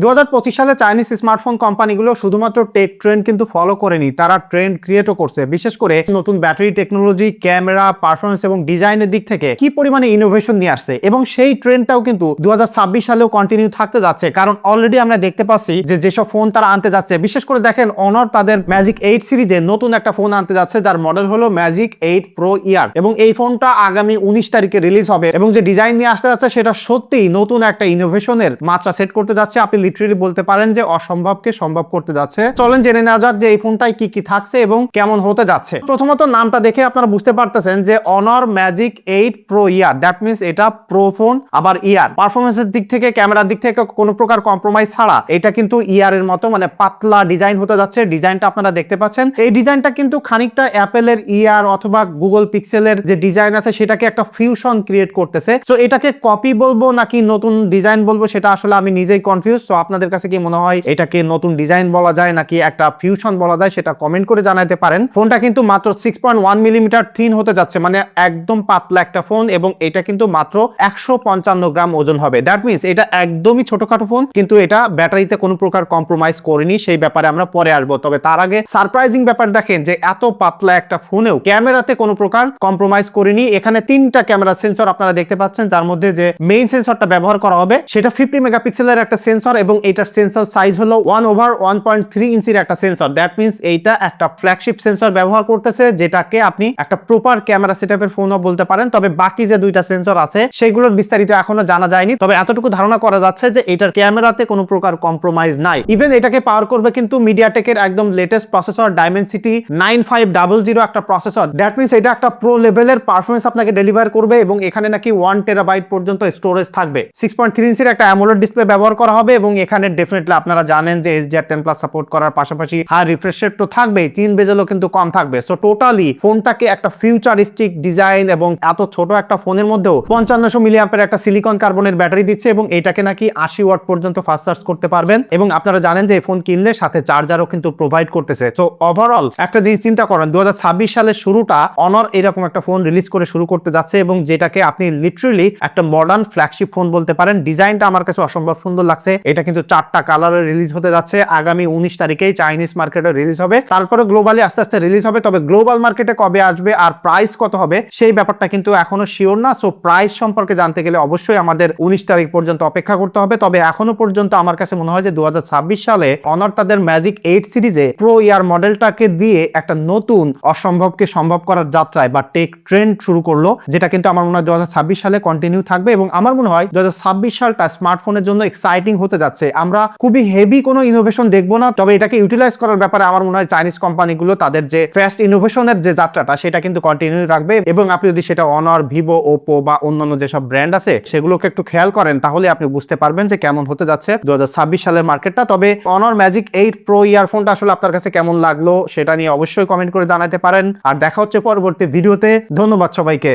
দু হাজার পঁচিশ সালে চাইনিজ স্মার্টফোন কোম্পানিগুলো শুধুমাত্র টেক ট্রেন্ড কিন্তু ফলো করেনি, তারা ট্রেন্ড ক্রিয়েটও করছে। বিশেষ করে নতুন ব্যাটারি টেকনোলজি ক্যামেরা পারফরমেন্স এবং ডিজাইনের দিক থেকে কি পরিমাণে ইনোভেশন নিয়ে আসছে এবং সেই ট্রেন্ডটাও কিন্তু দুহাজার ছাব্বিশ সালেও কন্টিনিউ থাকতে যাচ্ছে। কারণ অলরেডি আমরা দেখতে পাচ্ছি যে যেসব ফোন তারা আনতে যাচ্ছে, বিশেষ করে দেখেন অনর তাদের ম্যাজিক এইট সিরিজে নতুন একটা ফোন আনতে যাচ্ছে, যার মডেল হলো ম্যাজিক এইট প্রো ইয়ার এবং এই ফোনটা আগামী উনিশ তারিখে রিলিজ হবে এবং যে ডিজাইন নিয়ে আসতে যাচ্ছে, সেটা সত্যিই নতুন একটা ইনোভেশনের মাত্রা সেট করতে যাচ্ছে। আপনি লিটারেলি বলতে পারেন যে অসম্ভবকে সম্ভব করতে যাচ্ছে। চলেন জেনে নেওয়া যাক যে এই ফোনটায় কি কি থাকছে এবং কেমন হতে যাচ্ছে। প্রথমত নামটা দেখে আপনারা বুঝতে পারতেছেন যে Honor magic eight pro air that means এটা প্রো ফোন আবার ইয়ার পারফরমেন্সের দিক থেকে, ক্যামেরার দিক থেকে কোনো প্রকার কম্প্রোমাইজ ছাড়া এটা কিন্তু ইয়ারের মতো মানে পাতলা ডিজাইন হতে যাচ্ছে। ডিজাইনটা আপনারা দেখতে পাচ্ছেন। এই ডিজাইনটা কিন্তু খানিকটা অ্যাপেলের ইয়ার অথবা গুগল পিক্সেলের যে ডিজাইন আছে, সেটাকে একটা ফিউশন ক্রিয়েট করতেছে। সো এটাকে কপি বলব নাকি নতুন ডিজাইন বলব, সেটা আসলে আমি নিজেই কনফিউজ তো আপনাদের কাছে কি মনে হয় এটাকে নতুন ডিজাইন বলা যায় নাকি একটা ফিউশন বলা যায় সেটা কমেন্ট করে জানাতে পারেন। ফোনটা কিন্তু মাত্র six point one millimetre thin হতে যাচ্ছে মানে একদম পাতলা একটা ফোন এবং এটা কিন্তু মাত্র একশো পঞ্চান্ন গ্রাম ওজন হবে। দ্যাট মিনস এটা একদমই ছোটখাটো ফোন কিন্তু এটা ব্যাটারিতে কোনো প্রকার কম্প্রোমাইজ করেনি, সেই ব্যাপারে আমরা পরে আসব। তবে তার আগে সারপ্রাইজিং ব্যাপার দেখেন যে এত পাতলা একটা ফোনেও ক্যামেরাতে কোনো প্রকার কম্প্রোমাইজ করেনি। এখানে তিনটা ক্যামেরা সেন্সর আপনারা দেখতে পাচ্ছেন, যার মধ্যে যে মেইন সেন্সরটা ব্যবহার করা হবে, সেটা ফিফটি মেগাপিক্সেলের একটা সেন্সর এবং এটার সেন্সর সাইজ হলো one over one point three ইঞ্চির একটা সেন্সর দ্যাট মিনস এইটা একটা ফ্ল্যাগশিপ সেন্সর ব্যবহার করতেছে, যেটাকে আপনি একটা প্রপার ক্যামেরা সেটআপের ফোনও বলতে পারেন। তবে বাকি যে দুইটা সেন্সর আছে, সেগুলোর বিস্তারিত এখনও জানা যায়নি। তবে এতটুকু ধারণা করা যাচ্ছে যে এটার ক্যামেরাতে কোনো প্রকার কম্প্রোমাইজ নাই। ইভেন এটাকে পাওয়ার করবে কিন্তু মিডিয়াটেকের একদম latest processor Dimensity nine five double zero একটা প্রসেসর দ্যাট মিনস এটা একটা প্রো লেভেলের পারফরমেন্স আপনাকে ডেলিভার করবে এবং এখানে নাকি ওয়ান টেরাবাইট পর্যন্ত স্টোরেজ থাকবে। সিক্স পয়েন্ট থ্রি ইঞ্চির একটা অ্যামোলেড ডিসপ্লে ব্যবহার করা হবে এবং এখানে ডেফিনেটলি আপনারা জানেন যে এস টেন প্লাস সাপোর্ট করার পাশাপাশি হাই রিফ্রেশ রেট তো থাকবেই, তিন বেজেলও কিন্তু কম থাকবে। সো টোটালি ফোনটাকে একটা ফিউচারিস্টিক ডিজাইন এবং এত ছোট একটা ফোনের মধ্যেও পঞ্চান্নশো মিলিয়াম্পের একটা সিলিকন কার্বনের ব্যাটারি দিচ্ছে এবং এটাকে নাকি আশি ওয়াট পর্যন্ত ফাস্ট চার্জ করতে পারবেন। এবং আপনারা জানেন যে এই ফোন কিনলে সাথে চার্জারও কিন্তু প্রোভাইড করতেছে। তো ওভারঅল একটা জিনিস চিন্তা করেন দু সালের শুরুটা অনর এরকম একটা ফোন রিলিজ করে শুরু করতে যাচ্ছে এবং যেটাকে আপনি লিটারেলি একটা মডার্ন ফ্ল্যাগশিপ ফোন বলতে পারেন। ডিজাইনটা আমার কাছে অসম্ভব সুন্দর লাগছে। এটা কিন্তু চারটা কালারে রিলিজ হতে যাচ্ছে। আগামী উনিশ তারিখেই চাইনিজ মার্কেটে রিলিজ হবে। তারপরে গ্লোবালি আস্তে আস্তে রিলিজ হবে। তবে গ্লোবাল মার্কেটে কবে আসবে আর প্রাইস কত হবে, সেই ব্যাপারটা কিন্তু এখনও শিওর না। সো প্রাইস সম্পর্কে জানতে গেলে অবশ্যই আমাদের উনিশ তারিখ পর্যন্ত অপেক্ষা করতে হবে। তবে এখনও পর্যন্ত আমার কাছে মনে হয় যে দু হাজার ছাব্বিশ সালে অনর তাদের ম্যাজিক এইট সিরিজে প্রো ইয়ার মডেলটাকে দিয়ে একটা নতুন অসম্ভবকে সম্ভব করার যাত্রায় বা টেক ট্রেন্ড শুরু করল, যেটা কিন্তু আমার মনে হয় দু হাজার ছাব্বিশ সালে কন্টিনিউ থাকবে। এবং আমার মনে হয় দু হাজার ছাব্বিশ সালটা স্মার্টফোনের জন্য এক্সাইটিং হতে যাচ্ছে। আমরা খুবই হেভি কোনো ইনোভেশন দেখব না, তবে এটাকে ইউটিলাইজ করার ব্যাপারে আমার মনে হয় চাইনিজ কোম্পানিগুলো তাদের যে ফার্স্ট ইনোভেশনের যে যাত্রাটা, সেটা কিন্তু কন্টিনিউ রাখবে। এবং আপনি যদি সেটা অনর ভিভো ওপো বা অন্যান্য যেসব ব্র্যান্ড আছে, সেগুলোকে একটু খেয়াল করেন, তাহলে আপনি বুঝতে পারবেন যে কেমন হতে যাচ্ছে দু হাজার ছাব্বিশ সালের মার্কেটটা তবে অনর ম্যাজিক এইট প্রো ইয়ারফোনটা আসলে আপনার কাছে কেমন লাগল, সেটা নিয়ে অবশ্যই কমেন্ট করে জানাতে পারেন। আর দেখা হচ্ছে পরবর্তী ভিডিওতে ধন্যবাদ সবাইকে।